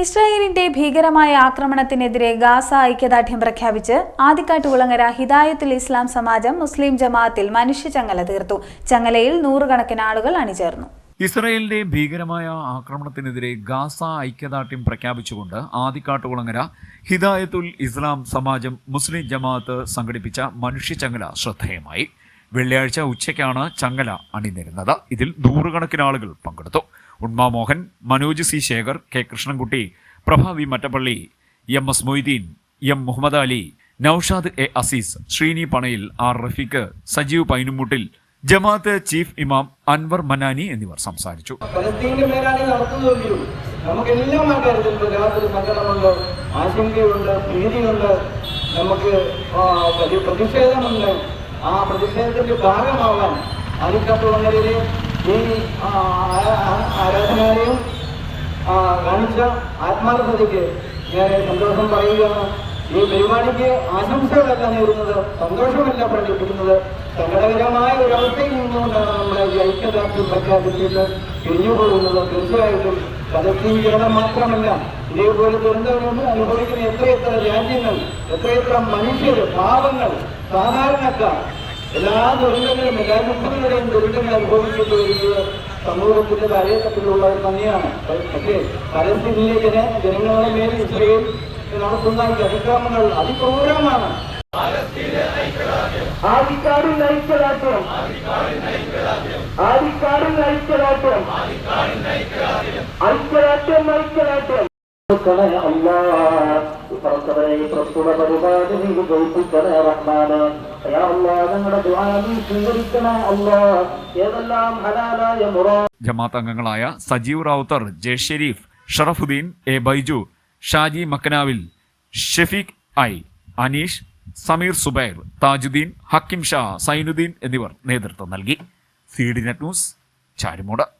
ഇസ്രായേലിന്റെ ഭീകരമായ ആക്രമണത്തിനെതിരെ ഗാസ ഐക്യദാർഢ്യം പ്രഖ്യാപിച്ച് ആദിക്കാട്ടുകുളങ്ങര ഹിദായത്തുൽ ഇസ്ലാം സമാജം മുസ്ലിം ജമാഅത്തിൽ മനുഷ്യ ചങ്ങല തീർത്തു. ചങ്ങലയിൽ നൂറുകണക്കിന് ആളുകൾ അണിചേർന്നു. ഇസ്രായേലിന്റെ ഭീകരമായ ആക്രമണത്തിനെതിരെ ഗാസ ഐക്യദാർഢ്യം പ്രഖ്യാപിച്ചുകൊണ്ട് ആദിക്കാട്ടുകുളങ്ങര ഹിദായത്തുൽ ഇസ്ലാം സമാജം മുസ്ലിം ജമാഅത്ത് സംഘടിപ്പിച്ച മനുഷ്യ ചങ്ങല ശ്രദ്ധേയമായി. വെള്ളിയാഴ്ച ഉച്ചയ്ക്കാണ് ചങ്ങല അണിനിരുന്നത്. ഇതിൽ നൂറുകണക്കിന് ആളുകൾ പങ്കെടുത്തു. Unma Mohan Manoj C. Shekhar K. Krishnankutty Prabha V. Mattappally M. S. Moideen M. Muhammad Ali Noushad A. Azeez Sreeni Panayil R. Rafeeq Sajeev Painumuttil Jamaat chief ഇമാം അൻവർ മനാനി എന്നിവർ സംസാരിച്ചു. നമുക്ക് എല്ലാം ആ കാര്യത്തിൽ വല്ലാത്തൊരു സങ്കടമുണ്ട് ആശങ്കയുണ്ട് ഭീതിയുണ്ട് നമുക്ക് വലിയ പ്രതിഷേധമുണ്ട്. ആ പ്രതിഷേധത്തിന്റെ ഭാഗമാവാൻ അരിക്കത്തുള്ളവരിലെ ഈ ആരാധനാലയം കാണിച്ച ആത്മാർത്ഥതയ്ക്ക് ഞാൻ സന്തോഷം പറയുകയാണ്. ഈ പരിപാടിക്ക് ആശംസകളല്ല നേരുന്നത് സന്തോഷമല്ല പ്രകടിപ്പിക്കുന്നത്. സങ്കടകരമായ ഒരു അവസ്ഥയിൽ നിന്നുകൊണ്ടാണ് നമ്മുടെ ഐക്യദാർഢ്യം പ്രഖ്യാപിച്ചിട്ട് പിരിഞ്ഞുകൊള്ളുന്നത് തീർച്ചയായിട്ടും പദസ്ഥീകരണം മാത്രമല്ല ഇതേപോലെ ദുരന്തങ്ങൾ അനുഭവിക്കുന്ന എത്രയെത്ര രാജ്യങ്ങൾ എത്രയെത്ര മനുഷ്യർ പാവങ്ങൾ സാധാരണക്കാർ എല്ലാ ദുരന്തങ്ങളും എല്ലാ മുസ്ലിങ്ങളുടെയും ദുരിതങ്ങൾ അനുഭവിക്കേണ്ടി വരുന്നത് സമൂഹത്തിന്റെ തലയത്തത്തിലുള്ളവർ തന്നെയാണ് പക്ഷേ പലസ്തീനിലെ ജന ജനങ്ങളുടെ മേൽ ഇസ്രയേൽ നടത്തുന്ന ഈ അതിക്രമങ്ങൾ അതിക്രൂരമാണ്. ആദിക്കാടിൽ ഐക്യദാർഢ്യം ആദിക്കാടിൽ ഐക്യദാർഢ്യം ഐക്യദാർഢ്യം ഐക്യദാർഢ്യം ണേ അല്ലാ പറത്തവരെ പ്രസ്തുത പരിപാടി നീ വിജയിപ്പിക്കണേ റഹ്മാന്. ജമാഅത്ത് അംഗങ്ങളായ Sajeev Rawther J Sherif Sharafudheen A Baiju Shaji Makkanavil Shafeeq I Aneesh Sameer Subair Thajudheen Hakkim Shah Sainudheen എന്നിവർ നേതൃത്വം നൽകി. C D net news Charimod.